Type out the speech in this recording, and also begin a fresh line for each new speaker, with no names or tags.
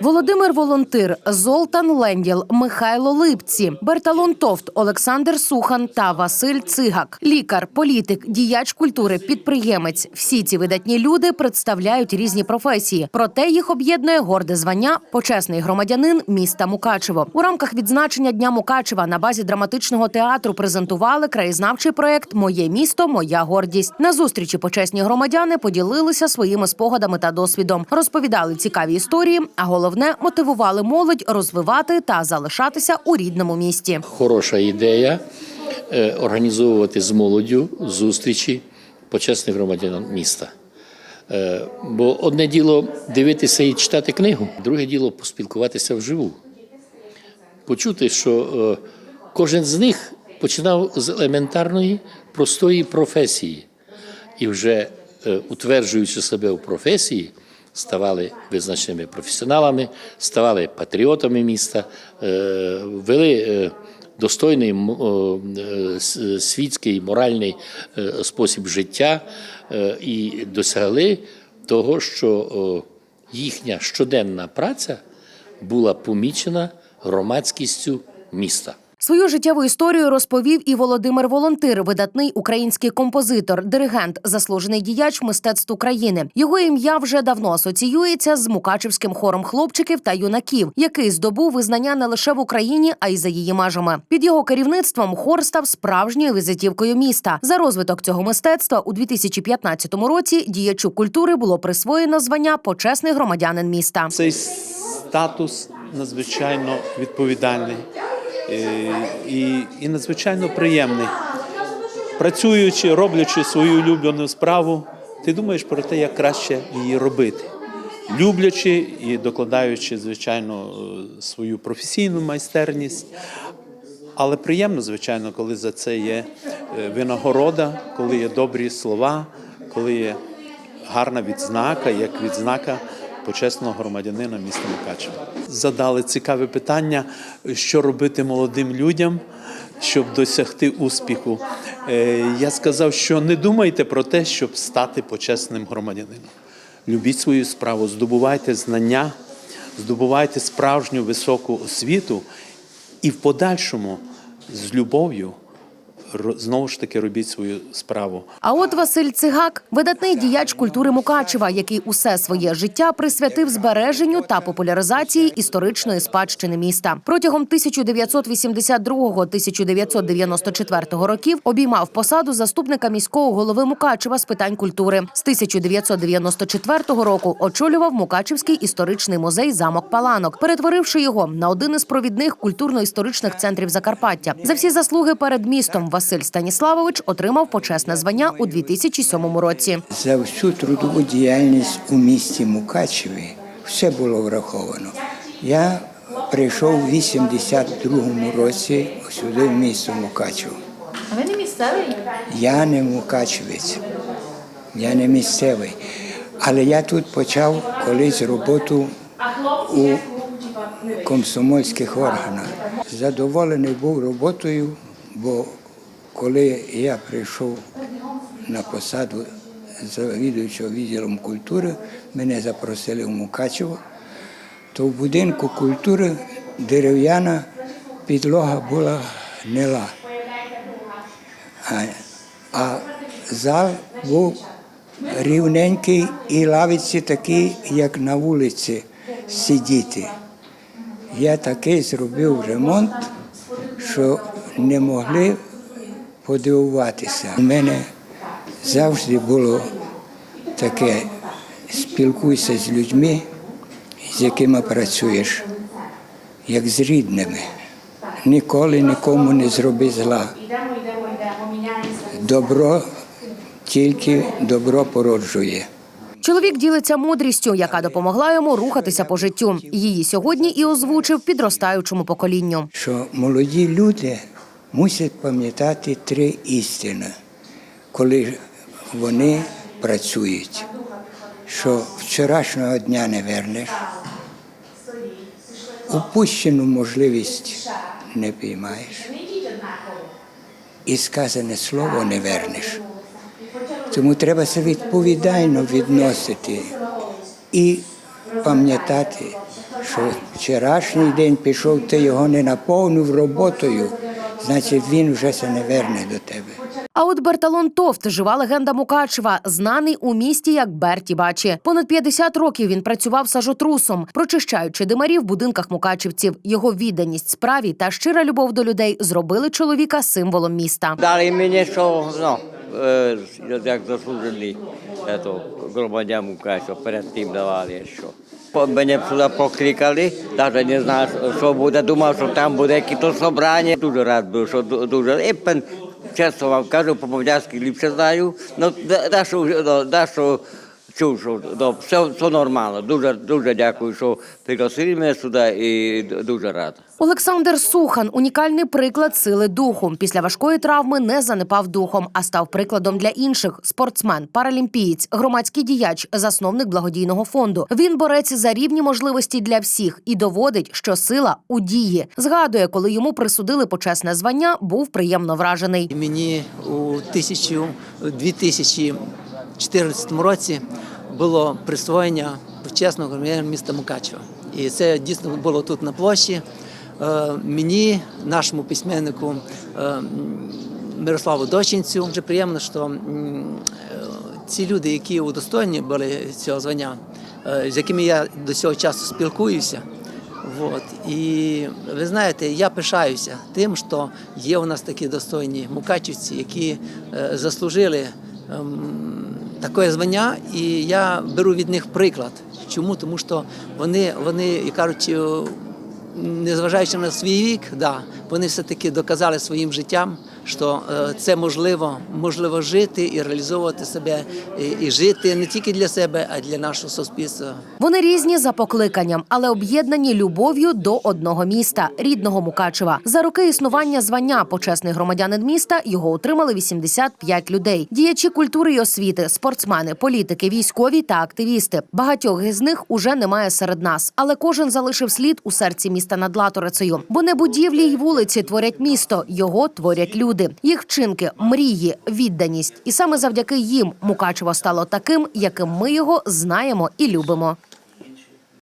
Володимир Волонтир, Золтан Ленділ, Михайло Липці, Берталон Товт, Олександр Сухан та Василь Цигак. Лікар, політик, діяч культури, підприємець. Всі ці видатні люди представляють різні професії. Проте їх об'єднує горде звання почесний громадянин міста Мукачево. У рамках відзначення Дня Мукачева на базі драматичного театру презентували краєзнавчий проект Моє місто, моя гордість. На зустрічі почесні громадяни поділилися своїми спогадами та досвідом, розповідали цікаві історії, а головне мотивували молодь розвивати та залишатися у рідному місті.
хороша ідея е, організовувати з молоддю зустрічі почесних громадян міста. Е, Бо одне діло дивитися і читати книгу, друге діло поспілкуватися вживу. Почути, що е, кожен з них починав з елементарної, простої професії і вже утверджуючи себе в професії, ставали визначними професіоналами, ставали патріотами міста, е, вели е, достойний е, світський моральний спосіб життя і досягли того, що їхня щоденна праця була помічена громадськістю міста.
Свою життєву історію розповів і Володимир Волонтир, видатний український композитор, диригент, заслужений діяч мистецтв України. Його ім'я вже давно асоціюється з мукачевським хором хлопчиків та юнаків, який здобув визнання не лише в Україні, а й за її межами. Під його керівництвом хор став справжньою візитівкою міста. За розвиток цього мистецтва у 2015 році діячу культури було присвоєно звання почесний громадянин міста.
Цей статус надзвичайно відповідальний і, і надзвичайно приємний. Працюючи, роблячи свою улюблену справу, ти думаєш про те, як краще її робити. Люблячи і докладаючи, звичайно, е, свою професійну майстерність. Але приємно, звичайно, коли за це є е, винагорода, коли є добрі слова, коли є гарна відзнака, як відзнака почесного громадянина міста Мукачева. Задали цікаве питання, що робити молодим людям, щоб досягти успіху. Е, Я сказав, що не думайте про те, щоб стати почесним громадянином. Любіть свою справу, здобувайте знання, здобувайте справжню високу освіту і в подальшому з любов'ю знову ж таки робіть свою справу.
А от Василь Цигак, видатний діяч культури Мукачева, який усе своє життя присвятив збереженню та популяризації історичної спадщини міста. Протягом 1992-1994 років обіймав посаду заступника міського голови Мукачева з питань культури. З 1994 року очолював Мукачевський історичний музей замок Паланок, перетворивши його на один із провідних культурно-історичних центрів Закарпаття. За всі заслуги перед містом Василь Станіславович отримав почесне звання у 2007 році.
За всю трудову діяльність у місті Мукачеві все було враховано. Я прийшов у 82-му році сюди в місто Мукачево.
А ви не місцевий?
Я не мукачевець, я не місцевий. Але я тут почав колись роботу у комсомольських органах. Задоволений був роботою, бо коли я прийшов на посаду завідуючого відділом культури, мене запросили в Мукачево, то в будинку культури дерев'яна підлога була гнила. А, зал був рівненький і лавиці такі, як на вулиці сидіти. Я такий зробив ремонт, що не могли подивуватися. У мене завжди було таке спілкуйся з людьми, з якими працюєш, як з рідними. Ніколи нікому не зроби зла. Добро тільки добро породжує.
Чоловік ділиться мудрістю, яка допомогла йому рухатися по життю. Її сьогодні і озвучив підростаючому поколінню.
що молоді люди мусять пам'ятати три істини, коли вони працюють, що вчорашнього дня не вернеш, упущену можливість не піймаєш, і сказане слово не вернеш. Тому треба себе відповідально відносити і пам'ятати, що вчорашній день пішов, ти його не наповнив роботою, значить він вже се не верне до тебе.
А от Берталон Товт, жива легенда Мукачева, знаний у місті як Берті Бачі. Понад 50 років він працював сажотрусом, прочищаючи димарі в будинках мукачівців. Його відданість справі та щира любов до людей зробили чоловіка символом міста.
Дали мені, що ну, е, як заслужений ето, громадян Мукачева, перед тим давали, що. Мене сюди покликали, навіть не знав, що буде, думав, що там буде якесь собрання. Дуже рад був, що ду- дуже. І чесно вам кажу, по-мовляцьки ліпше знаю, ну, да, що, да, що чув, що ну, все, все нормально. Дуже, дуже дякую, що пригласили мене сюди і дуже рад.
Олександр Сухан унікальний приклад сили духу. Після важкої травми не занепав духом, а став прикладом для інших: спортсмен, паралімпієць, громадський діяч, засновник благодійного фонду. Він бореться за рівні можливості для всіх і доводить, що сила у дії. Згадує, коли йому присудили почесне звання, був приємно вражений.
Мені у 1000 у 2014 році було присвоєння почесного громадянина міста Мукачева. І це дійсно було тут на площі. Е, Мені, нашому письменнику е, Мирославу Дочинцю, дуже приємно, що е, ці люди, які удостоєні були цього звання, з якими я до цього часу спілкуюся, Вот. І ви знаєте, я пишаюся тим, що є у нас такі достойні мукачівці, які заслужили ем, таке звання, і я беру від них приклад. Чому? Тому що вони, вони кажуть, е, незважаючи на свій вік, да, вони все-таки доказали своїм життям, що е, це можливо, можливо жити і реалізовувати себе, і, і жити не тільки для себе, а й для нашого суспільства.
Вони різні за покликанням, але об'єднані любов'ю до одного міста рідного Мукачева. За роки існування звання почесний громадянин міста його отримали 85 людей. Діячі культури і освіти, спортсмени, політики, військові та активісти. Багатьох із них уже немає серед нас, але кожен залишив слід у серці міста над Латорицею. Бо не будівлі й вулиці творять місто, його творять люди. Їх вчинки, мрії, відданість. І саме завдяки їм Мукачево стало таким, яким ми його знаємо і любимо.